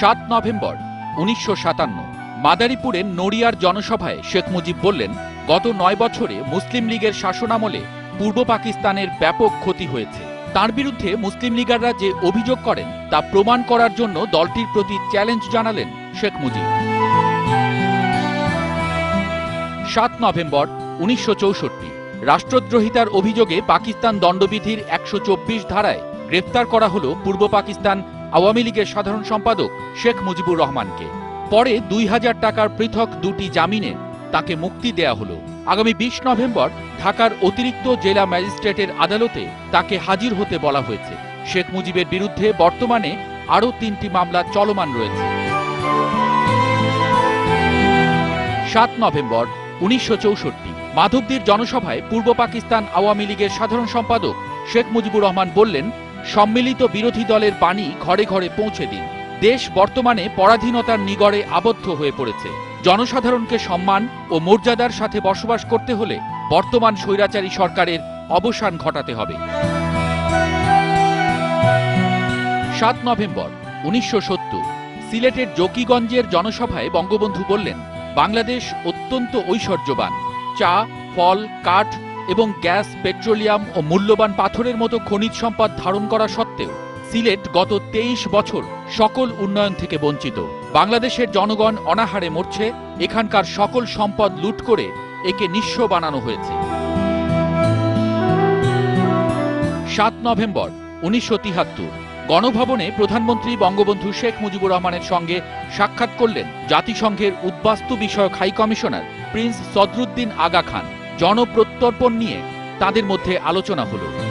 সাত নভেম্বর, উনিশশো সাতান্ন। মাদারীপুরের নড়িয়ার জনসভায় শেখ মুজিব বললেন, গত নয় বছরে মুসলিম লীগের শাসনামলে পূর্ব পাকিস্তানের ব্যাপক ক্ষতি হয়েছে। তার বিরুদ্ধে মুসলিম লীগাররা যে অভিযোগ করেন, তা প্রমাণ করার জন্য দলটির প্রতি চ্যালেঞ্জ জানালেন শেখ মুজিব। সাত নভেম্বর, উনিশশো চৌষট্টি, রাষ্ট্রদ্রোহিতার অভিযোগে পাকিস্তান দণ্ডবিধির একশো চব্বিশ ধারায় গ্রেপ্তার করা হল পূর্ব পাকিস্তান আওয়ামী লীগের সাধারণ সম্পাদক শেখ মুজিবুর রহমানকে। পরে দুই হাজার টাকার পৃথক দুটি জামিনে তাকে মুক্তি দেয়া হলো। আগামী বিশ নভেম্বর ঢাকার অতিরিক্ত জেলা ম্যাজিস্ট্রেটের আদালতে তাকে হাজির হতে বলা হয়েছে। শেখ মুজিবের বিরুদ্ধে বর্তমানে আরও তিনটি মামলা চলমান রয়েছে। সাত নভেম্বর উনিশশো চৌষট্টি মাধবদীর জনসভায় পূর্ব পাকিস্তান আওয়ামী লীগের সাধারণ সম্পাদক শেখ মুজিবুর রহমান বললেন সম্মিলিত বিরোধী দলের বাণী ঘরে ঘরে পৌঁছে দিন। দেশ বর্তমানে পরাধীনতার নিগড়ে আবদ্ধ হয়ে পড়েছে। জনসাধারণকে সম্মান ও মর্যাদার সাথে বসবাস করতে হলে বর্তমান স্বৈরাচারী সরকারের অবসান ঘটাতে হবে। সাত নভেম্বর, উনিশশো সত্তর, সিলেটের জকিগঞ্জের জনসভায় বঙ্গবন্ধু বললেন, বাংলাদেশ অত্যন্ত ঐশ্বর্যবান। চা, ফল, কাঠ এবং গ্যাস, পেট্রোলিয়াম ও মূল্যবান পাথরের মতো খনিজ সম্পদ ধারণ করা সত্ত্বেও সিলেট গত তেইশ বছর সকল উন্নয়ন থেকে বঞ্চিত। বাংলাদেশের জনগণ অনাহারে মরছে, এখানকার সকল সম্পদ লুট করে একে নিঃস্ব বানানো হয়েছে। সাত নভেম্বর, উনিশশো গণভবনে প্রধানমন্ত্রী বঙ্গবন্ধু শেখ মুজিবুর রহমানের সঙ্গে সাক্ষাৎ করলেন জাতিসংঘের উদ্বাস্তু বিষয়ক high commissioner prince Sadruddin Aga Khan. জনপ্রত্যর্পণ নিয়ে তাদের মধ্যে আলোচনা হলো।